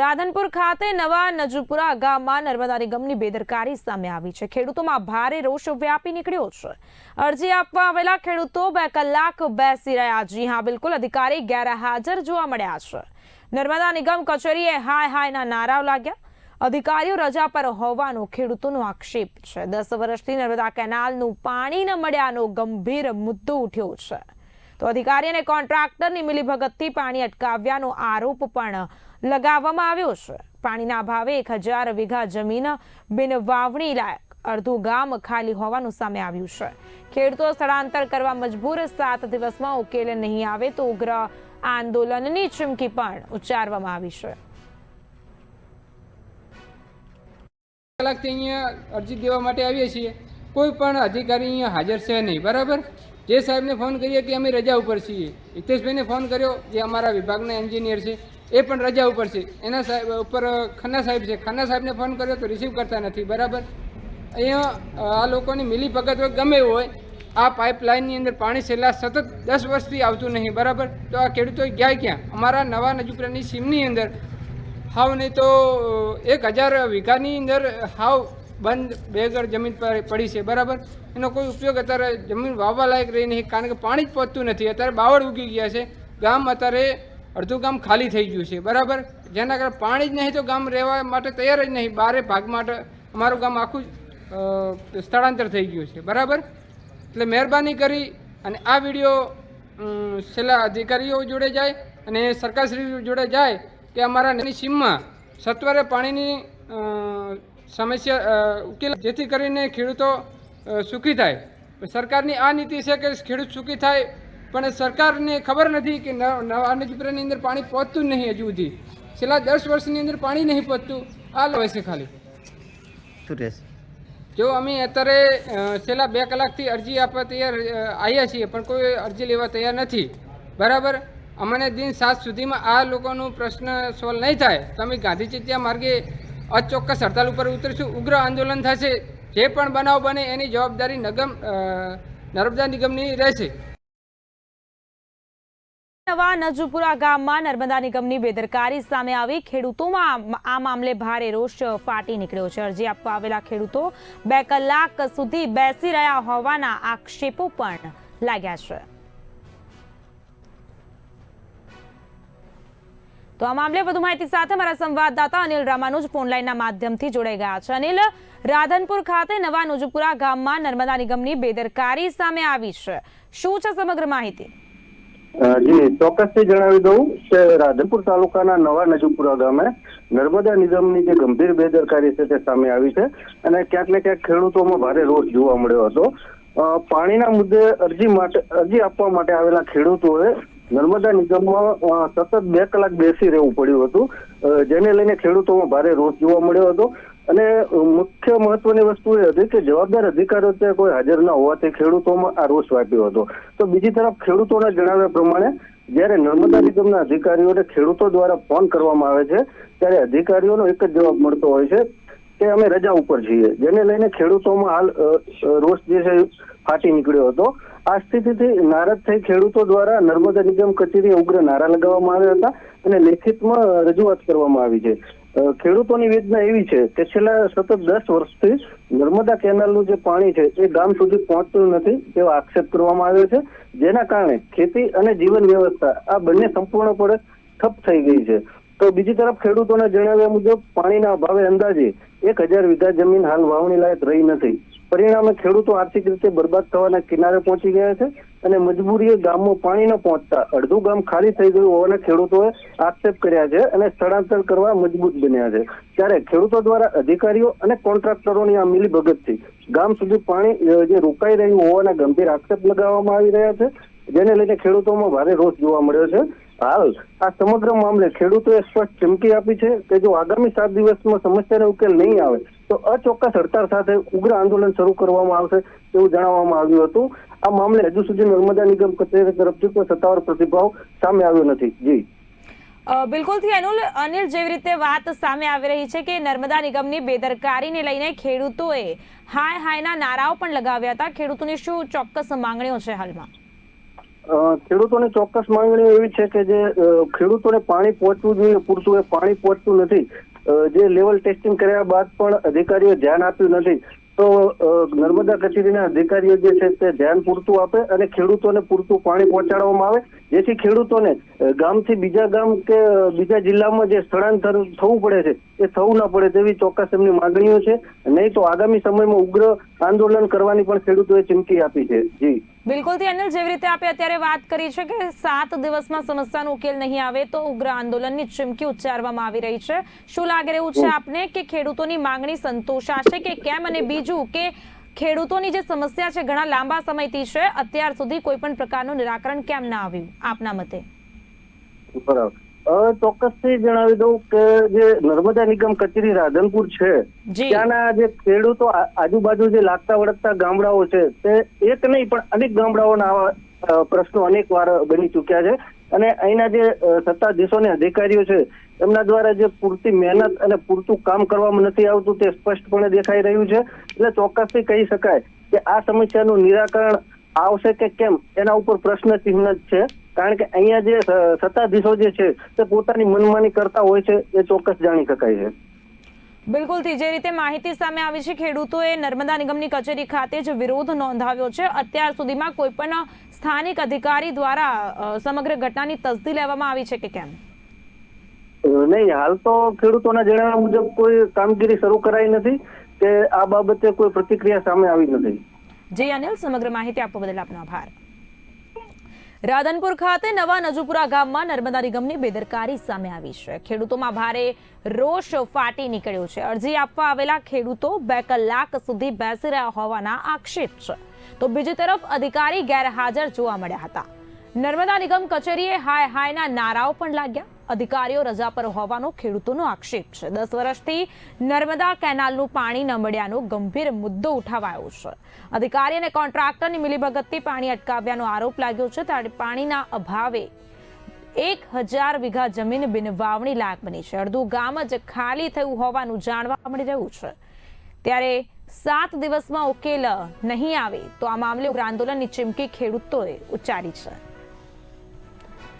રાધનપુર ખાતે નવા નજુપુરા ગામમાં નર્મદા નિગમની બેદરકારી સામે આવી છે. ખેડૂતોમાં ભારે રોષ વ્યાપી નીકળ્યો છે. અરજી આપવા આવેલા ખેડૂતો બે કલાક બેસી રહ્યા. જી હા, બિલકુલ. અધિકારી ગેરહાજર જોવા મળ્યા છે. નર્મદા નિગમ કચેરીએ હાય હાયના નારાઓ લાગ્યા. અધિકારીઓ રજા પર હોવાનો ખેડૂતોનો આક્ષેપ છે. દસ વર્ષથી નર્મદા કેનાલનું પાણી ન મળ્યાનો ગંભીર મુદ્દો ઉઠ્યો છે. તો અધિકારી અને કોન્ટ્રાક્ટરની મિલીભગતથી પાણી અટકાવ્યાનો આરોપ પણ લગાવવામાં આવ્યો છે. પાણીના અભાવે એક હજાર વીઘા જમીન બિન વાવણી લાયક અડધું ગામ ખાલી હોવાનું સામે આવ્યું છે. ખેડૂતો સ્થળાંતર કરવા મજબૂર સાત દિવસમાં ઉકેલ નહીં આવે તો ઉગ્ર આંદોલનની ચીમકી પણ ઉચ્ચારવામાં આવી છે. કલાકથી અહીંયા અરજી દેવા માટે આવીએ છીએ. કોઈ પણ અધિકારી અહીંયા હાજર છે નહીં. બરાબર? જે સાહેબને ફોન કરીએ કે અમે રજા ઉપર છીએ. હિતેશભાઈને ફોન કર્યો જે અમારા વિભાગના એન્જિનિયર છે, એ પણ રજા ઉપર છે. એના સાહેબ, ઉપર ખન્ના સાહેબ છે. ખન્ના સાહેબને ફોન કર્યો તો રિસીવ કરતા નથી. બરાબર? અહીંયા આ લોકોની મિલી ભગત હોય, ગમે હોય, આ પાઇપલાઇનની અંદર પાણી છેલ્લા સતત દસ વર્ષથી આવતું નહીં. બરાબર? તો આ ખેડૂતો ગયા ક્યાં? અમારા નવા નજુકરાની સીમની અંદર. હાવ નહીં તો એક હજાર વીઘાની અંદર હાવ બંધ બેગર જમીન પડી છે. બરાબર? એનો કોઈ ઉપયોગ અત્યારે જમીન વાવવા લાયક રહી નહીં, કારણ કે પાણી જ પહોંચતું નથી. અત્યારે બાવળ ઉગી ગયા છે. ગામ અત્યારે અડધું ગામ ખાલી થઈ ગયું છે. બરાબર? જેના કારણે પાણી જ નહીં તો ગામ રહેવા માટે તૈયાર જ નહીં. બારે ભાગ માટે અમારું ગામ આખું સ્થળાંતર થઈ ગયું છે. બરાબર? એટલે મહેરબાની કરી અને આ વીડિયો છેલ્લા અધિકારીઓ જોડે જાય અને સરકારશ્રી જોડે જાય કે અમારા સીમમાં સત્વરે પાણીની સમસ્યા ઉકેલ, જેથી કરીને ખેડૂતો સુખી થાય. સરકારની આ નીતિ છે કે ખેડૂત સુખી થાય પણ સરકારને ખબર નથી કે નવા નજીપરાની અંદર પાણી પહોંચતું જ નહીં હજુ સુધી. છેલ્લા દસ વર્ષની અંદર પાણી નહીં પહોંચતું આ લે છે ખાલી. સુરેશ જો અમે અત્યારે છેલ્લા બે કલાકથી અરજી આપવા તૈયાર આવ્યા છીએ પણ કોઈ અરજી લેવા તૈયાર નથી. બરાબર? અમને દિન સાત સુધીમાં આ લોકોનું પ્રશ્ન સોલ્વ નહીં થાય. તો અમે ગાંધી ચિત્યા માર્ગે અચોક્કસ હડતાલ ઉપર ઉતરીશું. ઉગ્ર આંદોલન થશે. જે પણ બનાવ બને એની જવાબદારી નગમ નર્મદા નિગમની રહેશે. નવા નજુપુરા ગામમાં નર્મદા નિગમની બેદરકારી સામે આવી. ખેડૂતોમાં આ મામલે ભારે રોષ ફાટી નીકળ્યો છે. અરજી આપવા આવેલા ખેડૂતો બે કલાક સુધી બેસી રહ્યા હોવાના આક્ષેપો પણ લાગ્યા છે. તો આ મામલે વધુ માહિતી સાથે મારા સંવાદદાતા અનિલ રામાનુજ ફોનલાઈનના માધ્યમથી જોડાઈ ગયા છે. અનિલ રાધનપુર ખાતે નવા નુજપુરા ગામમાં નર્મદા નિગમની બેદરકારી સામે આવી છે. શું છે સમગ્ર માહિતી? જી, ચોક્કસથી જણાવી દઉં કે રાધનપુર તાલુકાના નવા નજુપુરા ગામે નર્મદા નિગમની જે ગંભીર બેદરકારી છે તે સામે આવી છે અને ક્યાંક ને ક્યાંક ખેડૂતોમાં ભારે રોષ જોવા મળ્યો હતો. પાણીના મુદ્દે અરજી માટે, અરજી આપવા માટે આવેલા ખેડૂતોએ નર્મદા નિગમમાં સતત બે કલાક બેસી રહેવું પડ્યું હતું. જેને લઈને ખેડૂતોમાં ભારે રોષ જોવા મળ્યો હતો. અને મુખ્ય મહત્વની વસ્તુ એ હતી કે જવાબદાર અધિકારીઓ ત્યાં કોઈ હાજર ના હોવાથી ખેડૂતોમાં આ રોષ વાપ્યો હતો. તો બીજી તરફ ખેડૂતોના જણાવ્યા પ્રમાણે, જ્યારે નર્મદા નિગમના અધિકારીઓને ખેડૂતો દ્વારા ફોન કરવામાં આવે છે, ત્યારે અધિકારીઓનો એક જ જવાબ મળતો હોય છે કે અમે રજા ઉપર છીએ. જેને લઈને ખેડૂતોમાં હાલ રોષ જે છે ફાટી નીકળ્યો હતો. આ સ્થિતિથી નારાજ થઈ ખેડૂતો દ્વારા નર્મદા નિગમ કચેરીએ ઉગ્ર નારા લગાવવામાં આવ્યા હતા અને લેખિતમાં રજૂઆત કરવામાં આવી છે. ખેડૂતોની વેદના એવી છે કે છેલ્લા સતત દસ વર્ષથી નર્મદા કેનાલનું જે પાણી છે, એ ગામ સુધી પહોંચતું નથી તેવો આક્ષેપ કરવામાં આવ્યો છે. જેના કારણે ખેતી અને જીવન વ્યવસ્થા આ બંને સંપૂર્ણપણે ઠપ થઈ ગઈ છે. તો બીજી તરફ ખેડૂતોના જણાવ્યા મુજબ, પાણીના અભાવે અંદાજે એક હજાર વીઘા જમીન હાલ વાવણી લાયક રહી નથી. પરિણામે ખેડૂતો આર્થિક રીતે બરબાદ થવાના કિનારે પહોંચી ગયા છે અને મજબૂરીએ ગામમાં પાણી ન પહોંચતા અડધું ગામ ખાલી થઈ ગયું હોવાના ખેડૂતોએ આક્ષેપ કર્યા છે અને સ્થળાંતર કરવા મજબૂત બન્યા છે. ત્યારે ખેડૂતો દ્વારા અધિકારીઓ અને કોન્ટ્રાક્ટરોની આ મિલીભગતથી ગામ સુધી પાણી જે રોકાઈ રહ્યું હોવાના ગંભીર આક્ષેપ લગાવવામાં આવી રહ્યા છે. જેને લઈને ખેડૂતોમાં ભારે રોષ જોવા મળ્યો છે. હાલ આ સમગ્ર મામલે ખેડૂતોએ સ્પષ્ટ ચમકી આપી છે કે જો આગામી સાત દિવસમાં સમસ્યાનો ઉકેલ નહીં આવે, તો અચોક્કસ હડતાળ સાથે ઉગ્ર આંદોલન શરૂ કરવામાં આવશે તેવું જણાવવામાં આવ્યું હતું. આ મામલે હજુ સુધી નર્મદા નિગમ કચેરી તરફથી કોઈ સત્તાવાર પ્રતિભાવ સામે આવ્યો નથી. જી. બિલકુલથી અનુલ, અનિલ જેવી રીતે વાત સામે આવી રહી છે કે નર્મદા નિગમની બેદરકારીને લઈને ખેડૂતોએ હાય હાયના નારાઓ પણ લગાવ્યા હતા. ખેડૂતોની શું ચોક્કસ માંગણીઓ છે હાલમાં? ખેડૂતોની ચોક્કસ માંગણીઓ એવી છે કે જે ખેડૂતોને પાણી પહોંચવું જોઈએ, પૂરતું એ પાણી પહોંચતું નથી. જે લેવલ ટેસ્ટિંગ કર્યા બાદ પણ અધિકારીઓ ધ્યાન આપ્યું નથી. તો નર્મદા કચેરીના અધિકારીઓ જે છે તે ધ્યાન પૂરતું આપે અને ખેડૂતોને પૂરતું પાણી પહોંચાડવામાં આવે. જેથી ખેડૂતોને ગામથી બીજા ગામ કે બીજા જિલ્લામાં જે સ્થળાંતર થવું પડે છે, એ થવું ના પડે તેવી ચોક્કસ એમની માંગણીઓ છે. નહીં તો આગામી સમયમાં ઉગ્ર આંદોલન કરવાની પણ ખેડૂતોએ ચીમકી આપી છે. જી. બિલકુલથી અનિલ જેવી રીતે આપે અત્યારે વાત કરી છે કે સાત દિવસમાં સમસ્યાનો ઉકેલ નહીં આવે તો ઉગ્ર આંદોલનની ચીમકી ઉચ્ચારવામાં આવી રહી છે. શું લાગી રહ્યું છે આપને કે ખેડૂતોની માંગણી સંતોષાશે કે કેમ? અને બીજું કે ખેડૂતોની જે સમસ્યા છે ઘણા લાંબા સમયથી છે અત્યાર સુધી કોઈ પણ પ્રકારનું નિરાકરણ કેમ ના આવ્યું? આપના મતે. બરાબર. ચોક્કસથી જણાવી દઉં કે જે નર્મદા નિગમ કચેરી રાધનપુર છે ત્યાંના જે ખેડૂતો આજુબાજુ જે લાગતા વળગતા ગામડાઓ છે તે એક નહીં પણ અનેક ગામડાઓના આવા પ્રશ્નો અનેક વાર બની ચુક્યા છે. અને અહીંના જે સત્તાધીશો અને અધિકારીઓ છે એમના દ્વારા જે પૂરતી મહેનત અને પૂરતું કામ કરવામાં નથી આવતું તે સ્પષ્ટપણે દેખાઈ રહ્યું છે. એટલે ચોક્કસથી કહી શકાય કે આ સમસ્યાનું નિરાકરણ આવશે કે કેમ એના ઉપર પ્રશ્ન ચિહ્ન જ છે. કારણ કે અહીંયા જે સત્તાધીશો જે છે તે પોતાની મનમાની કરતા હોય છે એ ચોક્કસ જાણી શકાય છે. બિલકુલથી જે રીતે માહિતી સામે આવી છે ખેડૂતોએ નર્મદા નિગમની કચેરી ખાતે જ વિરોધ નોંધાવ્યો છે. અત્યાર સુધીમાં કોઈ પણ સ્થાનિક અધિકારી દ્વારા સમગ્ર ઘટનાની તસદી લેવામાં આવી છે કે કેમ? નહીં હાલ તો ખેડૂતોના જણાવ્યા મુજબ કોઈ કામગીરી શરૂ કરાઈ નથી કે આ બાબતે કોઈ પ્રતિક્રિયા સામે આવી નથી. જી અનિલ સમગ્ર માહિતી આપવા બદલ આપનો આભાર. રાધનપુર ખાતે નવા નજુપુરા ગામમાં નર્મદા નિગમની બેદરકારી સામે આવી છે. ખેડૂતોમાં ભારે રોષ ફાટી નીકળ્યો છે. અરજી આપવા આવેલા ખેડૂતો બે કલાક સુધી બેસી રહ્યા હોવાના આક્ષેપ છે. તો બીજી તરફ અધિકારી ગેરહાજર જોવા મળ્યા હતા. નર્મદા નિગમ કચેરીએ હાય હાયના નારાઓ પણ લાગ્યા. અધિકારીઓ રજા પર હોવાનો ખેડૂતોનો આક્ષેપ છે. દસ વર્ષથી નર્મદા કેનાલનું પાણી ન મળ્યાનો ગંભીર મુદ્દો ઉઠાવાયો છે. અધિકારી અને કોન્ટ્રાક્ટરની મિલીભગતથી પાણી અટકાવ્યાનો આરોપ લાગ્યો છે. ત્યારે પાણીના અભાવે એક હજાર વીઘા જમીન બિનવાવણી લાયક બની છે. અડધું ગામ જ ખાલી થયું હોવાનું જાણવા મળી રહ્યું છે. ત્યારે સાત દિવસમાં ઉકેલ નહીં આવે તો આ મામલે ઉગ્ર આંદોલનની ચીમકી ખેડૂતોએ ઉચ્ચારી છે.